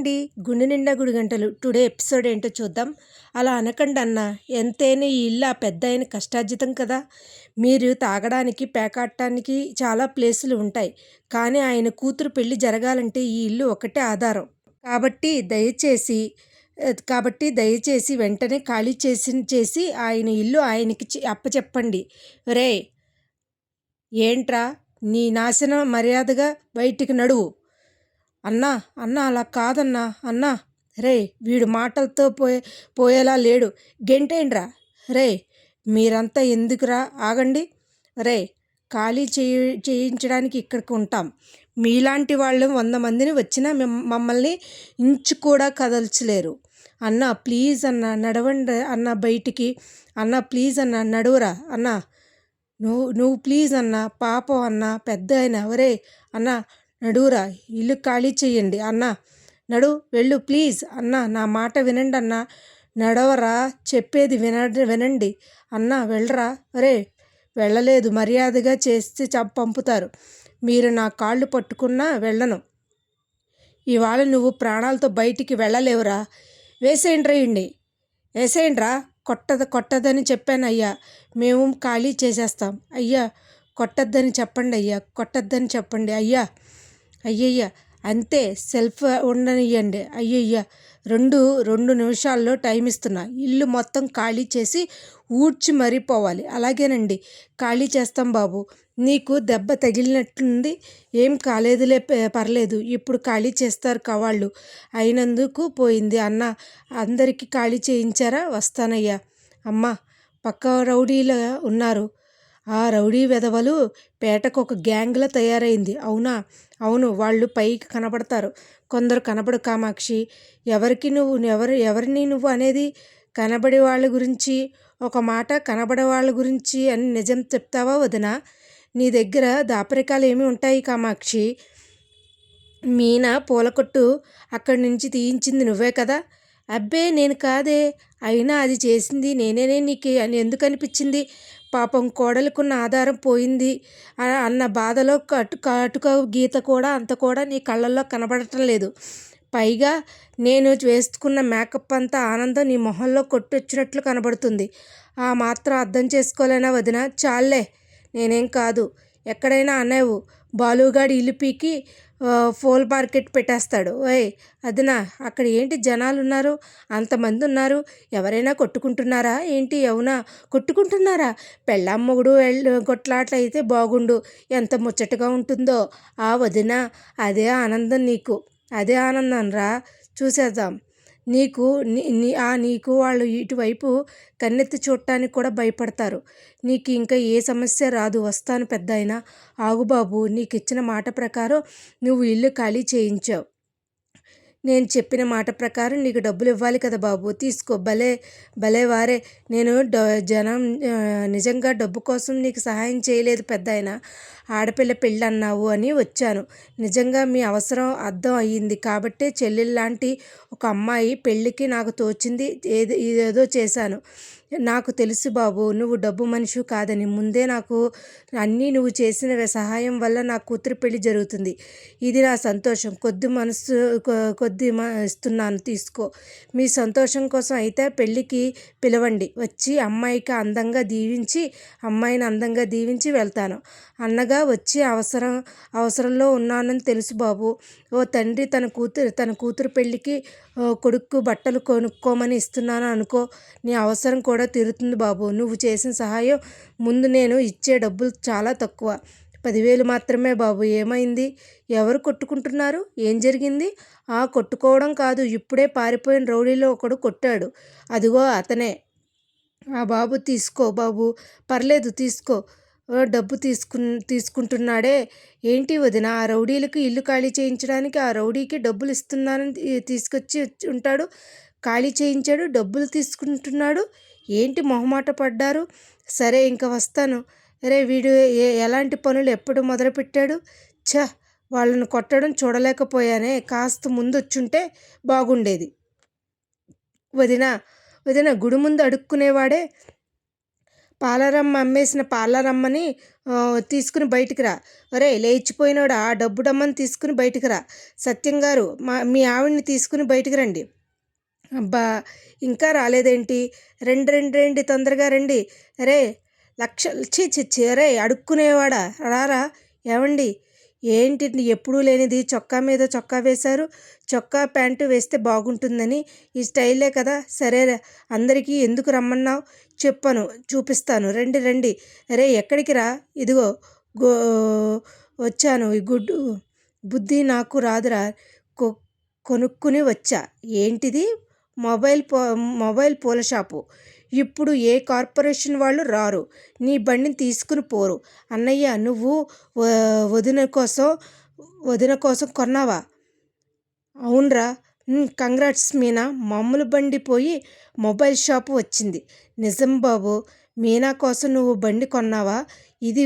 అండి గుండె నిండా గుడి గంటలు టుడే ఎపిసోడ్ ఏంటో చూద్దాం. అలా అనకండి అన్న ఎంతైనా ఈ ఇల్లు ఆ పెద్ద అయిన కష్టార్జితం కదా? మీరు తాగడానికి పేకాడటానికి చాలా ప్లేసులు ఉంటాయి. కానీ ఆయన కూతురు పెళ్ళి జరగాలంటే ఈ ఇల్లు ఒకటే ఆధారం. కాబట్టి దయచేసి కాబట్టి దయచేసి వెంటనే ఖాళీ చేసి చేసి ఆయన ఇల్లు ఆయనకి అప్పచెప్పండి. రే ఏంట్రా? నీ నాశనం మర్యాదగా బయటికి నడువు. అన్నా అన్నా అలా కాదన్నా అన్నా. రే వీడు మాటలతో పోయే పోయేలా లేడు. గెంటేండ్రా రే మీరంతా ఎందుకురా? ఆగండి. రే ఖాళీ చేయి చేయించడానికి ఇక్కడికి ఉంటాం. మీలాంటి వాళ్ళు వంద మందిని వచ్చినా మమ్మల్ని ఇంచు కూడా కదల్చలేరు. అన్న ప్లీజ్ అన్న నడవండి అన్న బయటికి. అన్న ప్లీజ్ అన్న నడువురా. అన్న నువ్వు నువ్వు ప్లీజ్ అన్న పాపం అన్న పెద్ద అయిన. ఎవరే అన్న నడువురా ఇల్లు ఖాళీ చెయ్యండి అన్న. నడు వెళ్ళు ప్లీజ్ అన్న. నా మాట వినండి అన్న. నడవరా చెప్పేది విన వినండి అన్న. వెళ్ళరా? అరే వెళ్ళలేదు. మర్యాదగా చేస్తే పంపుతారు. మీరు నా కాళ్ళు పట్టుకున్నా వెళ్ళను. ఇవాళ నువ్వు ప్రాణాలతో బయటికి వెళ్ళలేవురా. వేసేయండి వేసేయండిరా. కొట్టద కొట్టదని చెప్పాను అయ్యా. మేము ఖాళీ చేసేస్తాం. అయ్యా కొట్టద్దని చెప్పండి అయ్యా. కొట్టద్దని చెప్పండి అయ్యా. అయ్యయ్య అంతే సెల్ఫ్ ఉండనియండి అయ్యయ్య రెండు రెండు నిమిషాల్లో టైం ఇస్తున్నా. ఇల్లు మొత్తం ఖాళీ చేసి ఊడ్చి మరీ పోవాలి. అలాగేనండి. ఖాళీ చేస్తాం బాబు. నీకు దెబ్బ తగిలినట్టుంది. ఏం కాలేదులే పర్లేదు. ఇప్పుడు ఖాళీ చేస్తారు కవాళ్ళు. అయినందుకు పోయింది అన్న. అందరికీ ఖాళీ చేయించారా? వస్తానయ్యా. అమ్మ పక్క రౌడీలు ఉన్నారు. ఆ రౌడీ వెధవలు పేటకు ఒక గ్యాంగ్లా తయారైంది. అవునా? అవును వాళ్ళు పైకి కనబడతారు. కొందరు కనపడు కామాక్షి ఎవరికి నువ్వు ఎవరు ఎవరిని నువ్వు అనేది కనబడే వాళ్ళ గురించి ఒక మాట కనబడే వాళ్ళ గురించి అని నిజం చెప్తావా వదిన? నీ దగ్గర దాపరికాలు ఏమి ఉంటాయి కామాక్షి? మీనా పూలకొట్టు అక్కడి నుంచి తీయించింది నువ్వే కదా? అబ్బే నేను కాదే. అయినా అది చేసింది నేనేనే నీకు అని ఎందుకు అనిపించింది? పాపం కోడలికున్న ఆధారం పోయింది. అన్న బాధలో కటు కాటుక గీత కూడా అంత కూడా నీ కళ్ళల్లో కనబడటం లేదు. పైగా నేను వేసుకున్న మేకప్ అంతా ఆనందం నీ మొహంలో కొట్టొచ్చినట్లు కనబడుతుంది. ఆ మాత్రం అర్థం చేసుకోలేనా వదిన? చాలే నేనేం కాదు. ఎక్కడైనా అనేవు బాలుగాడి ఇల్లు పీకి ఫోల్ మార్కెట్ పెట్టేస్తాడు. ఓయ్ అదినా అక్కడ ఏంటి జనాలు ఉన్నారు అంతమంది ఉన్నారు ఎవరైనా కొట్టుకుంటున్నారా? ఏంటి అవునా? కొట్టుకుంటున్నారా? పెళ్ళాం మొగుడు కొట్లాట్లు అయితే బాగుండు. ఎంత ముచ్చటగా ఉంటుందో. ఆ వదిన అదే ఆనందం నీకు. అదే ఆనందం రా. చూసేద్దాం. నీకు నీ ఆ నీకు వాళ్ళు ఇటువైపు కన్నెత్తి చూడటానికి కూడా భయపడతారు. నీకు ఇంకా ఏ సమస్య రాదు. వస్తాను పెద్ద అయినా ఆగుబాబు నీకు ఇచ్చిన మాట ప్రకారం నువ్వు ఇల్లు ఖాళీ చేయించావు. నేను చెప్పిన మాట ప్రకారం నీకు డబ్బులు ఇవ్వాలి కదా బాబు. తీసుకో. భలే భలే వారే. నేను జనం నిజంగా డబ్బు కోసం నీకు సహాయం చేయలేదు పెద్ద ఆయన ఆడపిల్ల పెళ్ళి అన్నావు అని వచ్చాను. నిజంగా మీ అవసరం అర్థం అయ్యింది కాబట్టే చెల్లెల్లాంటి ఒక అమ్మాయి పెళ్ళికి నాకు తోచింది. ఏది ఏదో చేశాను. నాకు తెలుసు బాబు నువ్వు డబ్బు మనిషి కాదని. ముందే నాకు అన్నీ నువ్వు చేసిన సహాయం వల్ల నా కూతురు పెళ్ళి జరుగుతుంది. ఇది నా సంతోషం. కొద్ది మనసు కొద్ది ఇస్తున్నాను తీసుకో. మీ సంతోషం కోసం అయితే పెళ్ళికి పిలవండి. వచ్చి అమ్మాయికి అందంగా దీవించి అమ్మాయిని అందంగా దీవించి వెళ్తాను. అన్నగా వచ్చి అవసరం అవసరంలో ఉన్నానని తెలుసు బాబు. ఓ తండ్రి తన కూతురు తన కూతురు పెళ్ళికి కొడుకు బట్టలు కొనుక్కోమని ఇస్తున్నాను అనుకో నీ అవసరం కూడా తీరుతుంది బాబు. నువ్వు చేసిన సహాయం ముందు నేను ఇచ్చే డబ్బులు చాలా తక్కువ. పదివేలు మాత్రమే బాబు. ఏమైంది? ఎవరు కొట్టుకుంటున్నారు? ఏం జరిగింది? ఆ కొట్టుకోవడం కాదు. ఇప్పుడే పారిపోయిన రౌడీలో ఒకడు కొట్టాడు. అదిగో అతనే. ఆ బాబు తీసుకో బాబు. పర్లేదు తీసుకో. డబ్బు తీసుకు తీసుకుంటున్నాడే. ఏంటి వదిన? ఆ రౌడీలకు ఇల్లు ఖాళీ చేయించడానికి ఆ రౌడీకి డబ్బులు ఇస్తున్నానని తీసుకొచ్చి ఉంటాడు. ఖాళీ చేయించాడు. డబ్బులు తీసుకుంటున్నాడు. ఏంటి మొహమాట పడ్డారు? సరే ఇంకా వస్తాను. అరే వీడు ఎలాంటి పనులు ఎప్పుడు మొదలుపెట్టాడు? ఛ! వాళ్ళని కొట్టడం చూడలేకపోయానే. కాస్త ముందు వచ్చుంటే బాగుండేది. వదిన వదిన గుడి ముందు అడుక్కునేవాడే? పాలరమ్మ అమ్మేసిన పాలరమ్మని తీసుకుని బయటికి రా. ఒరే లేచిపోయినోడా? ఆ డబ్బు డమ్మని తీసుకుని బయటికి రా. సత్యం గారు మా మీ ఆవిడ్ని తీసుకుని బయటికి రండి. అబ్బా ఇంకా రాలేదేంటి? రండి రండి రండి తొందరగా రండి. రే లక్ష ఛీ ఛీ అడుక్కునేవాడా? రారా ఏమండి ఏంటి ఎప్పుడూ లేనిది చొక్కా మీద చొక్కా వేశారు. చొక్కా ప్యాంటు వేస్తే బాగుంటుందని ఈ స్టైలే కదా. సరే అందరికీ ఎందుకు రమ్మన్నావు? చెప్పను చూపిస్తాను. రండి రండి. రే ఎక్కడికి రా? ఇదిగో గో వచ్చాను. ఈ గుడ్డు బుద్ధి నాకు రాదురా. కొ కొనుక్కుని వచ్చా. ఏంటిది? మొబైల్ పో మొబైల్ పూల షాపు. ఇప్పుడు ఏ కార్పొరేషన్ వాళ్ళు రారు. నీ బండిని తీసుకుని పోరు. అన్నయ్య నువ్వు వదిన కోసం వదిన కోసం కొన్నావా? అవునరా. కంగ్రాట్స్ మీనా. మామూలు బండి పోయి మొబైల్ షాపు వచ్చింది. నిజం బాబు మీనా కోసం నువ్వు బండి కొన్నావా? ఇది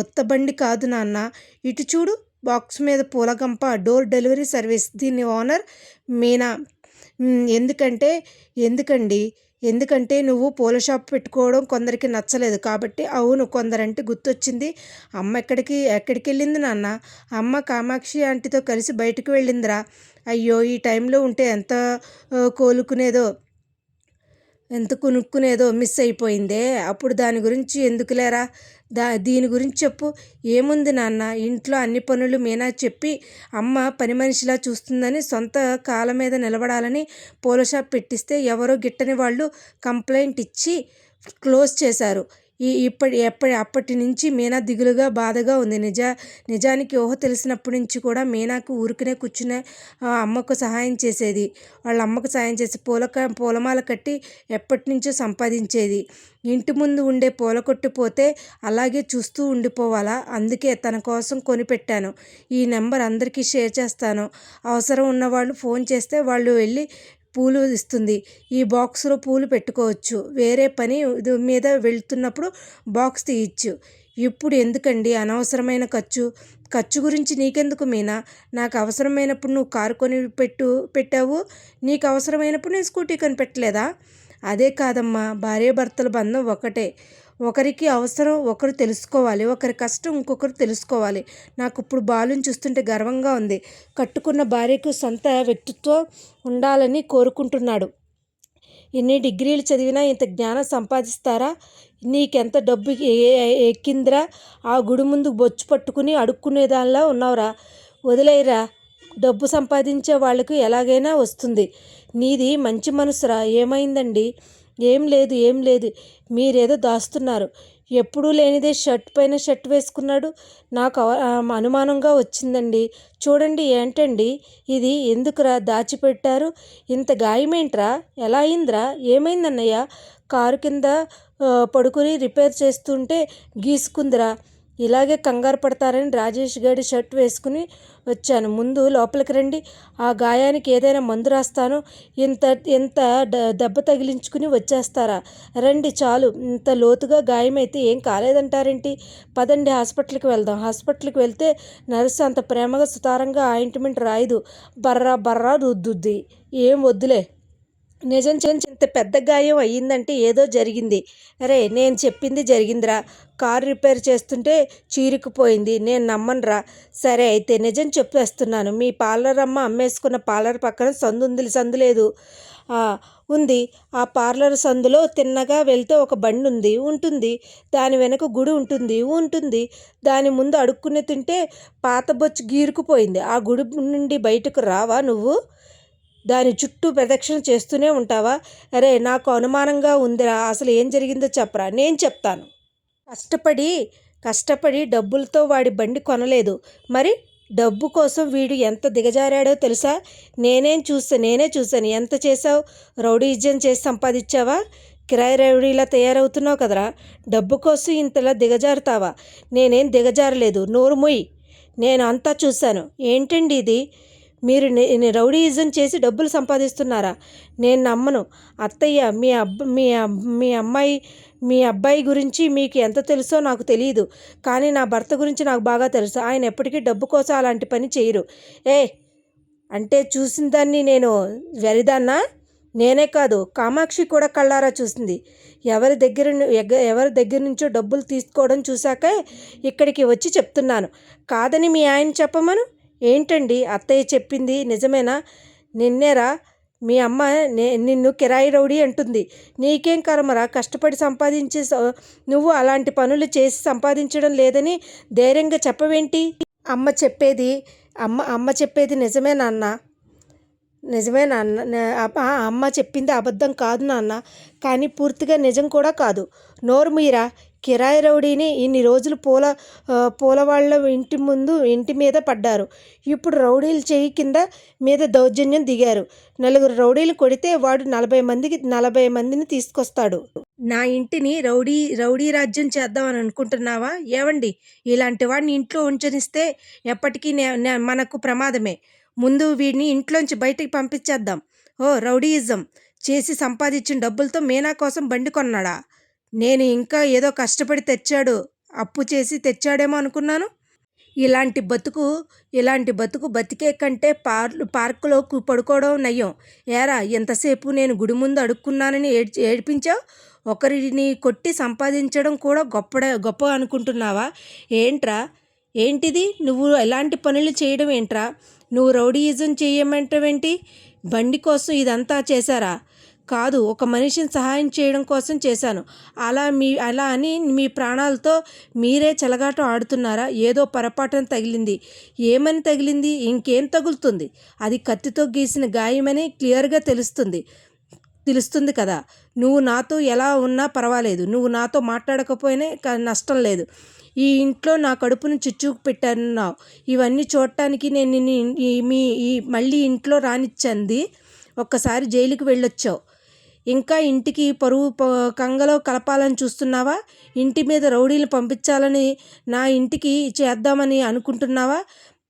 ఉత్త బండి కాదు నాన్న. ఇటు చూడు బాక్స్ మీద పూలగంప డోర్ డెలివరీ సర్వీస్. దీని ఓనర్ మీనా. ఎందుకంటే ఎందుకండి? ఎందుకంటే నువ్వు పూల షాప్ పెట్టుకోవడం కొందరికి నచ్చలేదు కాబట్టి అవును కొందరంటే గుర్తొచ్చింది. అమ్మ ఎక్కడికి ఎక్కడికి వెళ్ళింది నాన్న? అమ్మ కామాక్షి ఆంటీతో కలిసి బయటకు వెళ్ళిందిరా. అయ్యో ఈ టైంలో ఉంటే ఎంత కోలుకునేదో. ఎంత కొనుక్కునేదో మిస్ అయిపోయిందే. అప్పుడు దాని గురించి ఎందుకులేరా? దా దీని గురించి చెప్పు. ఏముంది నాన్న? ఇంట్లో అన్ని పనులు మీనా చెప్పి అమ్మ పని మనిషిలా చూస్తుందని సొంత కాళ్ళ మీద నిలబడాలని పూల షాప్ పెట్టిస్తే ఎవరో గిట్టని వాళ్ళు కంప్లైంట్ ఇచ్చి క్లోజ్ చేశారు. ఈ ఇప్పటి ఎప్పటి అప్పటి నుంచి మీనా దిగులుగా బాధగా ఉంది. నిజ నిజానికి ఊహ తెలిసినప్పటి నుంచి కూడా మీనాకు ఊరికనే కూర్చునే అమ్మకు సహాయం చేసేది. వాళ్ళ అమ్మకు సహాయం చేసి పూల పూలమాల కట్టి ఎప్పటి నుంచో సంపాదించేది. ఇంటి ముందు ఉండే పూల కొట్టు పోతే అలాగే చూస్తూ ఉండిపోవాలా? అందుకే తన కోసం కొనిపెట్టాను. ఈ నెంబర్ అందరికీ షేర్ చేస్తాను. అవసరం ఉన్నవాళ్ళు ఫోన్ చేస్తే వాళ్ళు వెళ్ళి పూలు ఇస్తుంది. ఈ బాక్స్లో పూలు పెట్టుకోవచ్చు. వేరే పని ఇది మీద వెళ్తున్నప్పుడు బాక్స్ తీయచ్చు. ఇప్పుడు ఎందుకండి? అనవసరమైన ఖర్చు. ఖర్చు గురించి నీకెందుకు మీనా? నాకు అవసరమైనప్పుడు నువ్వు కారు కొని పెట్టు పెట్టావు. నీకు అవసరమైనప్పుడు నేను స్కూటీ కొని పెట్టలేదా? అదే కాదమ్మా. భార్యాభర్తల బంధం ఒకటే. ఒకరికి అవసరం ఒకరు తెలుసుకోవాలి. ఒకరి కష్టం ఇంకొకరు తెలుసుకోవాలి. నాకు ఇప్పుడు బాలుని చూస్తుంటే గర్వంగా ఉంది. కట్టుకున్న భార్యకు సొంత వ్యక్తిత్వం ఉండాలని కోరుకుంటున్నాడు. ఎన్ని డిగ్రీలు చదివినా ఇంత జ్ఞానం సంపాదిస్తారా? నీకెంత డబ్బు ఎక్కిందిరా? ఆ గుడి ముందు బొచ్చు పట్టుకుని అడుక్కునేదానిలా ఉన్నావురా. వదిలేయరా. డబ్బు సంపాదించే వాళ్ళకు ఎలాగైనా వస్తుంది. నీది మంచి మనసురా. ఏమైందండి? ఏం లేదు ఏం లేదు. మీరేదో దాస్తున్నారు. ఎప్పుడూ లేనిదే షర్ట్ పైన షర్ట్ వేసుకున్నాడు. నాకు అనుమానంగా వచ్చిందండి. చూడండి ఏంటండి? ఇది ఎందుకురా దాచిపెట్టారు? ఇంత గాయమేంట్రా? ఎలా అయిందిరా? ఏమైందన్నయ్య? కారు కింద పడుకుని రిపేర్ చేస్తుంటే గీసుకుందిరా. ఇలాగే కంగారు పడతారని రాజేష్ గారి షర్ట్ వేసుకుని వచ్చాను. ముందు లోపలికి రండి. ఆ గాయానికి ఏదైనా మందు రాస్తాను. ఇంత ఇంత దెబ్బ తగిలించుకుని వచ్చేస్తారా? రండి చాలు. ఇంత లోతుగా గాయమైతే ఏం కాలేదంటారేంటి? పదండి హాస్పిటల్కి వెళ్దాం. హాస్పిటల్కి వెళ్తే నర్సు అంత ప్రేమగా సుతారంగా ఆయింట్మెంట్ రాయదు. బర్రా బర్రా రుద్దుద్ది. ఏం వద్దులే. నిజం ఇంత పెద్ద గాయం అయ్యిందంటే ఏదో జరిగింది. అరే నేను చెప్పింది జరిగిందిరా. కారు రిపేర్ చేస్తుంటే చీరుకుపోయింది. నేను నమ్మనురా. సరే అయితే నిజం చెప్పేస్తున్నాను. మీ పార్లర్ అమ్మ అమ్మేసుకున్న పార్లర్ పక్కన సందు ఉంది సందు లేదు. ఉంది. ఆ పార్లర్ సందులో తిన్నగా వెళ్తే ఒక బండి ఉంది ఉంటుంది. దాని వెనక గుడి ఉంటుంది ఉంటుంది. దాని ముందు అడుక్కుని తింటే పాత బొచ్చు గీరుకుపోయింది. ఆ గుడి నుండి బయటకు రావా నువ్వు? దాని చుట్టూ ప్రదక్షిణ చేస్తూనే ఉంటావా? అరే నాకు అనుమానంగా ఉందిరా. అసలు ఏం జరిగిందో చెప్పరా. నేను చెప్తాను. కష్టపడి కష్టపడి డబ్బులతో వాడి బండి కొనలేదు. మరి డబ్బు కోసం వీడు ఎంత దిగజారాడో తెలుసా? నేనేం చూస్తా నేనే చూశాను. ఎంత చేసావు రౌడీజం చేసి సంపాదించావా? కిరాయి రౌడీలా తయారవుతున్నావు కదరా. డబ్బు కోసం ఇంతలా దిగజారుతావా? నేనేం దిగజారలేదు. నోరు మొయ్యి నేను అంతా చూశాను. ఏంటండి ఇది? మీరు నే- రౌడీయిజం చేసి డబ్బులు సంపాదిస్తున్నారా? నేను నమ్మను. అత్తయ్య మీ అబ్బ మీ మీ అమ్మాయి మీ అబ్బాయి గురించి మీకు ఎంత తెలుసో నాకు తెలియదు. కానీ నా భర్త గురించి నాకు బాగా తెలుసు. ఆయన ఎప్పటికీ డబ్బు కోసం అలాంటి పని చేయరు. ఏ అంటే చూసిన దాన్ని నేను వెరిదాన్నా? నేనే కాదు కామాక్షి కూడా కళ్ళారా చూసింది. ఎవరి దగ్గర ఎవరి దగ్గర నుంచో డబ్బులు తీసుకోవడం చూశాకే ఇక్కడికి వచ్చి చెప్తున్నాను. కాదని మీ ఆయన చెప్పమను? ఏంటండి? అత్తయ్య చెప్పింది నిజమేనా? నిన్నేరా? మీ అమ్మ నే నిన్ను కిరాయి రౌడీ అంటుంది. నీకేం కర్మరా? కష్టపడి సంపాదించే నువ్వు అలాంటి పనులు చేసి సంపాదించడం లేదని ధైర్యంగా చెప్పవేంటి? అమ్మ చెప్పేది అమ్మ అమ్మ చెప్పేది నిజమే నాన్న. నిజమే నాన్న. అమ్మ చెప్పింది అబద్ధం కాదు నాన్న. కానీ పూర్తిగా నిజం కూడా కాదు. నోరు మీరా? కిరాయి రౌడీని ఇన్ని రోజులు పూల పూలవాళ్ళ పూల వాళ్ళ ఇంటి ముందు ఇంటి మీద పడ్డారు. ఇప్పుడు రౌడీలు చేయి కింద మీద దౌర్జన్యం దిగారు. నలుగురు రౌడీలు కొడితే వాడు నలభై మందికి నలభై మందిని తీసుకొస్తాడు. నా ఇంటిని రౌడీ రౌడీ రాజ్యం చేద్దామని అనుకుంటున్నావా? ఏవండి? ఇలాంటి వాడిని ఇంట్లో ఉంచనిస్తే ఎప్పటికీ నే- మనకు ప్రమాదమే. ముందు వీడిని ఇంట్లోంచి బయటికి పంపించేద్దాం. ఓ రౌడీయిజం. చేసి సంపాదించిన డబ్బులతో మీనా కోసం బండి కొన్నాడా? నేను ఇంకా ఏదో కష్టపడి తెచ్చాడు అప్పు చేసి తెచ్చాడేమో అనుకున్నాను. ఇలాంటి బతుకు ఇలాంటి బతుకు బతికే కంటే పార్ పార్కులో పడుకోవడం నయ్యం. ఏరా ఎంతసేపు నేను గుడి ముందు అడుక్కున్నానని ఏడ్చి ఏడిపించావు? ఒకరిని కొట్టి సంపాదించడం కూడా గొప్ప గొప్ప అనుకుంటున్నావా? ఏంట్రా? ఏంటిది? నువ్వు ఎలాంటి పనులు చేయడం ఏంట్రా? నువ్వు రౌడీయిజం చేయమంటావేంటి? బండి కోసం ఇదంతా చేశారా? కాదు ఒక మనిషిని సహాయం చేయడం కోసం చేశాను. అలా మీ అలా అని మీ ప్రాణాలతో మీరే చెలగాటం ఆడుతున్నారా? ఏదో పొరపాటున తగిలింది. ఏమని తగిలింది? ఇంకేం తగులుతుంది? అది కత్తితో గీసిన గాయమని క్లియర్గా తెలుస్తుంది. తెలుస్తుంది కదా. నువ్వు నాతో ఎలా ఉన్నా పర్వాలేదు. నువ్వు నాతో మాట్లాడకపోయినా నష్టం లేదు. ఈ ఇంట్లో నా కడుపును చిచ్చుకు పెట్టన్నావు ఇవన్నీ చూడటానికి నేను మీ ఈ మళ్ళీ ఇంట్లో రానిచ్చింది. ఒక్కసారి జైలుకి వెళ్ళొచ్చావు. ఇంకా ఇంటికి పరువు ప- కంగలో కలపాలని చూస్తున్నావా? ఇంటి మీద రౌడీలు పంపించాలని నా ఇంటికి చేద్దామని అనుకుంటున్నావా?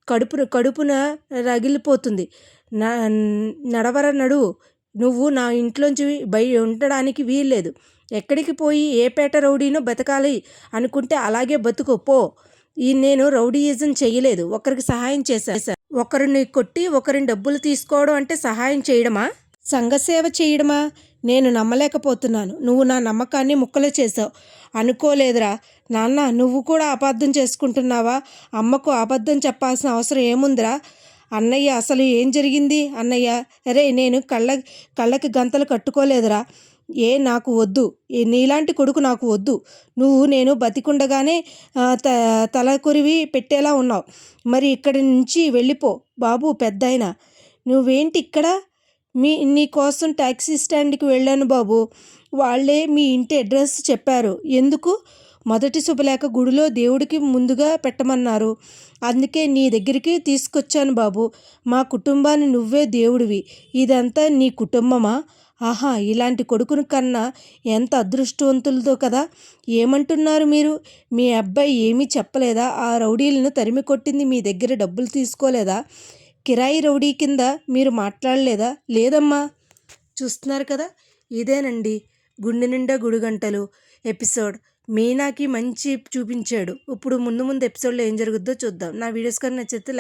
కడుపు కడుపున రగిలిపోతుంది. న- నడవర నడువు నువ్వు నా ఇంట్లోంచి బయ ఉండడానికి వీల్లేదు. ఎక్కడికి పోయి ఏ పేట రౌడీనో బతకాలి అనుకుంటే అలాగే బతుకు పో. ఈ నేను రౌడీయిజం చేయలేదు. ఒకరికి సహాయం చేశాను ఒకరిని కొట్టి ఒకరిని డబ్బులు తీసుకోవడం అంటే సహాయం చేయడమా? సంఘసేవ చేయడమా? నేను నమ్మలేకపోతున్నాను. నువ్వు నా నమ్మకాన్ని ముక్కలు చేసావు అనుకోలేదురా. నాన్న నువ్వు కూడా అబద్ధం చేసుకుంటున్నావా? అమ్మకు అబద్ధం చెప్పాల్సిన అవసరం ఏముందిరా? అన్నయ్య అసలు ఏం జరిగింది? అన్నయ్య అరే నేను కళ్ళ కళ్ళకి గంతలు కట్టుకోలేదురా. ఏ నాకు వద్దు. ఏ నీలాంటి కొడుకు నాకు వద్దు. నువ్వు నేను బతికుండగానే త తలకొరివి పెట్టేలా ఉన్నావు. మరి ఇక్కడి నుంచి వెళ్ళిపో. బాబు పెద్దాయన. నువ్వేంటి ఇక్కడ? మీ నీ కోసం ట్యాక్సీ స్టాండ్కి వెళ్ళాను బాబు. వాళ్ళే మీ ఇంటి అడ్రస్ చెప్పారు. ఎందుకు? మొదటి శుభలేఖ గుడిలో దేవుడికి ముందుగా పెట్టమన్నారు. అందుకే నీ దగ్గరికి తీసుకొచ్చాను బాబు. మా కుటుంబాన్ని నువ్వే దేవుడివి. ఇదంతా నీ కుటుంబమా? ఆహా ఇలాంటి కొడుకుని కన్నా ఎంత అదృష్టవంతులతో కదా. ఏమంటున్నారు మీరు? మీ అబ్బాయి ఏమీ చెప్పలేదా? ఆ రౌడీలను తరిమి కొట్టింది మీ దగ్గర డబ్బులు తీసుకోలేదా? కిరాయి రౌడీ కింద మీరు మాట్లాడలేదా? లేదమ్మా. చూస్తున్నారు కదా? ఇదేనండి గుండె నిండా గుడిగంటలు ఎపిసోడ్. మీనాకి మంచి చూపించాడు. ఇప్పుడు ముందు ముందు ఎపిసోడ్లో ఏం జరుగుద్దో చూద్దాం. నా వీడియోస్ కానీ నచ్చితే